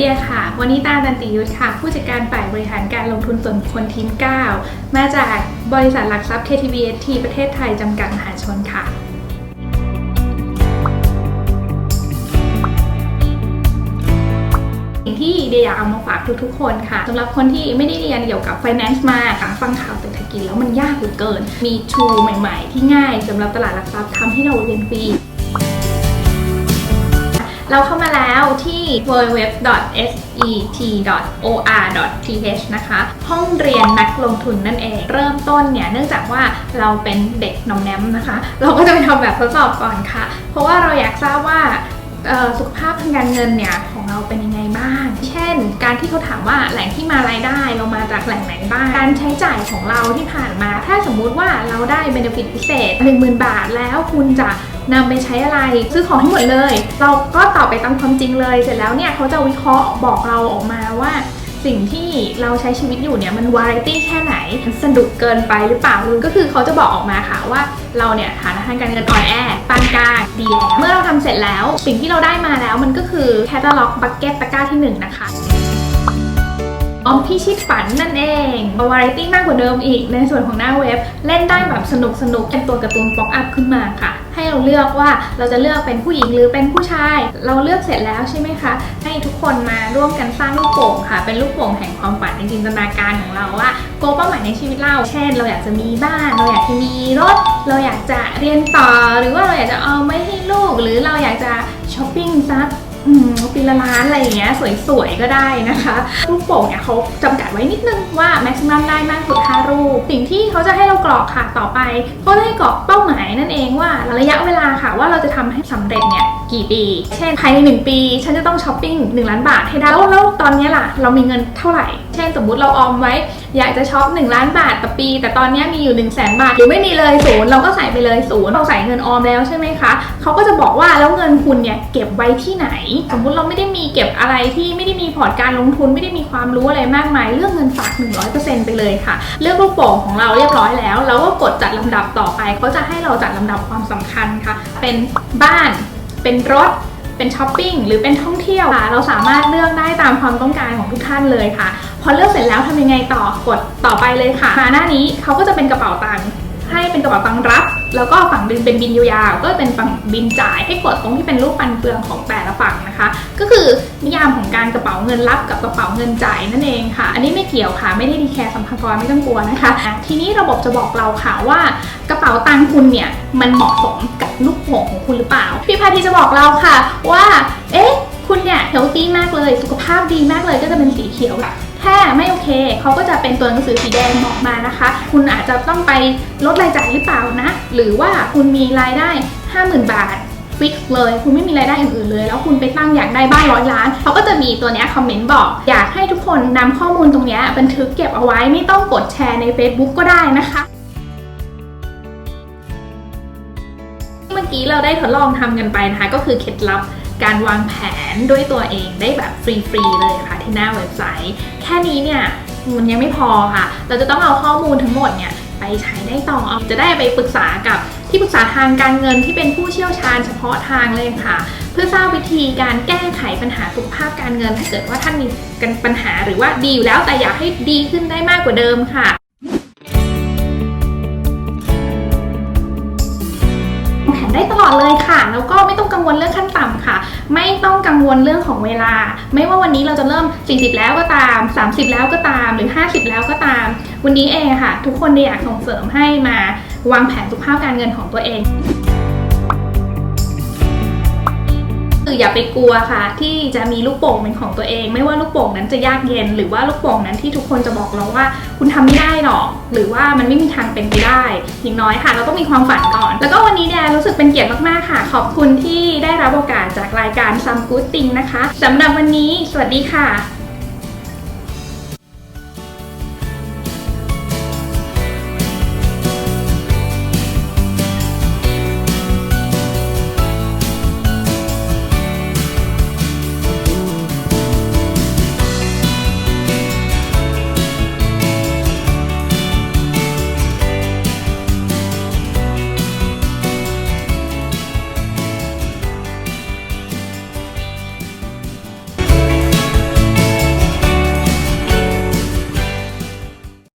วันนี้พบกับเดียค่ะ วันนี้ตาตันติยุทธค่ะ ผู้จัดการฝ่ายบริหารการลงทุนส่วนบุคคลทีม 9 มาจากบริษัทหลักทรัพย์ KTBST ประเทศไทยจำกัดมหาชนค่ะสิ่งที่เดียอยากเอามาฝากทุกๆคนค่ะสำหรับคนที่ไม่ได้เรียนเกี่ยวกับ finance มาฟังข่าวเศรษฐกิจแล้วมันยากเหลือเกิน มีชูใหม่ ๆ ที่ง่ายสำหรับตลาดหลักทรัพย์ทำให้เราเรียนฟรี เราเข้ามาแล้วที่ www.set.or.th นะคะ ห้องเรียนนักลงทุนนั่นเอง เริ่มต้นเนี่ย เนื่องจากว่าเราเป็นเด็กนมแนมนะคะ เราก็จะไปทำแบบทดสอบก่อนค่ะ เพราะว่าเราอยากทราบว่าสุขภาพทางการเงินเนี่ยของเราเป็นยังไงบ้าง เช่น การที่เขาถามว่าแหล่งที่มารายได้เรามาจากแหล่งไหนบ้าง การใช้จ่ายของเราที่ผ่านมา ถ้าสมมุติว่าเราได้เบนฟิตพิเศษ 10,000 บาทแล้วคุณจะ นำไปใช้อะไรซื้อของให้หมดเลย เราก็ตอบไปตามความจริงเลย เสร็จแล้วเนี่ยเขาจะวิเคราะห์บอกเราออกมาว่าสิ่งที่เราใช้ชีวิตอยู่เนี่ยมันวาไรตี้แค่ไหนมันสนุกเกินไปหรือเปล่าก็คือเขาจะบอกออกมาค่ะว่าเราเนี่ยฐานะทางการเงินอ่อนแอปานกลางดีแล้ว เมื่อเราทำเสร็จแล้วสิ่งที่เราได้มาแล้วมันก็คือแคตตาล็อกบักเก็ตตะกร้าที่หนึ่งนะคะออมพี่ชิดฝันนั่นเองวาไรตี้มากกว่าเดิมอีกในส่วนของหน้าเว็บ เล่นได้แบบสนุกสนุกเป็นตัวการ์ตูนป๊อกอัพขึ้นมาค่ะ เราเลือกว่าเราจะเลือกเป็นผู้หญิงหรือเป็นผู้ชาย เราเลือกเสร็จแล้วใช่ไหมคะ ให้ทุกคนมาร่วมกันสร้างลูกโป่งค่ะ เป็นลูกโป่งแห่งความฝันในจินตนาการของเราว่าโกเป้าหมายในชีวิตเรา เช่น เราอยากจะมีบ้าน เราอยากจะมีรถ เราอยากจะเรียนต่อ หรือว่าเราอยากจะเอาไว้ให้ลูก หรือเราอยากจะช้อปปิ้งซัก อืมปีละล้านอะไรอย่างเงี้ยสวยๆก็ได้นะคะลูกโป่งเนี่ยเขาจำกัดไว้นิดนึงว่าแม็กซิมัมได้มากสุด5รูป สิ่งที่เขาจะให้เรากรอกค่ะต่อไปเขาให้กรอกเป้าหมายนั่นเองว่าระยะเวลาค่ะว่าเราจะทำให้สำเร็จเนี่ยกี่ปี เช่นภายใน 1 ปี ฉันจะต้องช้อปปิ้ง1ล้านบาทให้ได้แล้วแล้วตอนนี้ล่ะ เรามีเงินเท่าไหร่เช่นสมมุติเราออมไว้ อยากจะช็อป1 ล้านบาทต่อปี แต่ตอนนี้มีอยู่ 1 0 0 0 0แสนบาท หรือไม่มีเลยศูนย์เราก็ใส่ไปเลยศูนย์เราใส่เงินออมแล้วใช่ไหมคะเขาก็จะบอกว่าแล้วเงินคุณเนี่ยเก็บไว้ที่ไหน สมมุติเราไม่ได้มีเก็บอะไรที่ไม่ได้มีพอร์ตการลงทุนไม่ได้มีความรู้อะไรมากมายเลือกเงินฝาก 100%ไปเลยค่ะ เลือกลูกโป่งของเราเรียบร้อยแล้ว เราก็กดจัดลำดับต่อไปเขาจะให้เราจัดลำดับความสำคัญค่ะ เป็นบ้านเป็นรถ เป็นช้อปปิ้งหรือเป็นท่องเที่ยวค่ะ เราสามารถเลือกได้ตามความต้องการของทุกท่านเลยค่ะ พอเลือกเสร็จแล้วทำยังไงต่อกดต่อไปเลยค่ะมาหน้านี้เขาก็จะเป็นกระเป๋าตังค์ให้เป็นกระเป๋าตังค์รับ แล้วก็ฝั่งบินเป็นบินยาวๆก็เป็นฝั่งบินจ่ายให้กดตรงที่เป็นรูปปันเฟืองของแต่ละฝั่งนะคะ ก็คือนิยามของการกระเป๋าเงินรับกับกระเป๋าเงินจ่ายนั่นเองค่ะ อันนี้ไม่เกี่ยวค่ะ ไม่ได้ดีแคร์สัมภาระไม่ต้องกลัวนะคะ ทีนี้ระบบจะบอกเราค่ะว่ากระเป๋าตังค์คุณเนี่ยมันเหมาะสม ลูกโป่งของคุณหรือเปล่า พี่พาทีจะบอกเราค่ะ ว่า เอ๊ะ คุณเนี่ยเฮลตี้มากเลย สุขภาพดีมากเลยก็จะเป็นสีเขียวค่ะถ้าไม่โอเคเขาก็จะเป็นตัวหนังสือสีแดงบอกมานะคะ คุณอาจจะต้องไปลดรายจ่ายหรือเปล่านะ หรือว่าคุณมีรายได้ 50,000 บาทฟิกเลย คุณไม่มีรายได้อื่นๆเลย แล้วคุณไปตั้งอยากได้บ้านร้อยล้าน เขาก็จะมีตัวเนี้ยคอมเมนต์บอก อยากให้ทุกคนนำข้อมูลตรงเนี้ยบันทึกเก็บเอาไว้ไม่ต้องกดแชร์ใน Facebook ก็ได้นะคะ มื่อกี้เราได้ทดลองทำกันไปนะคะ ก็คือเคล็ดลับการวางแผนด้วยตัวเองได้แบบฟรีๆเลยค่ะที่หน้าเว็บไซต์ แค่นี้เนี่ยมันยังไม่พอค่ะ เราจะต้องเอาข้อมูลทั้งหมดเนี่ยไปใช้ได้ต่อจะได้ไปปรึกษากับที่ปรึกษาทางการเงินที่เป็นผู้เชี่ยวชาญเฉพาะทางเลยค่ะ เพื่อทราบวิธีการแก้ไขปัญหาสุขภาพการเงิน ถ้าเกิดว่าท่านมีปัญหาหรือว่าดีอยู่แล้วแต่อยากให้ดีขึ้นได้มากกว่าเดิมค่ะ ได้ตลอดเลยค่ะ แล้วก็ไม่ต้องกังวลเรื่องขั้นต่ำค่ะ ไม่ต้องกังวลเรื่องของเวลา ไม่ว่าวันนี้เราจะเริ่ม 40 แล้วก็ตาม 30 แล้วก็ตามหรือ 50 แล้วก็ตาม วันนี้เองค่ะ ทุกคนอยากส่งเสริมให้มาวางแผนสุขภาพการเงินของตัวเอง คืออย่าไปกลัวค่ะ ที่จะมีลูกโป่งเป็นของตัวเอง ไม่ว่าลูกโป่งนั้นจะยากเย็น หรือว่าลูกโป่งนั้นที่ทุกคนจะบอกเราว่า คุณทำไม่ได้หรอก หรือว่ามันไม่มีทางเป็นไปได้ อย่างน้อยค่ะ เราต้องมีความฝันก่อน แล้วก็วันนี้เนี่ยรู้สึกเป็นเกียรติมากๆค่ะ ขอบคุณที่ได้รับโอกาสจากรายการซัมกู o d Thing นะคะสำหรับวันนี้ สวัสดีค่ะ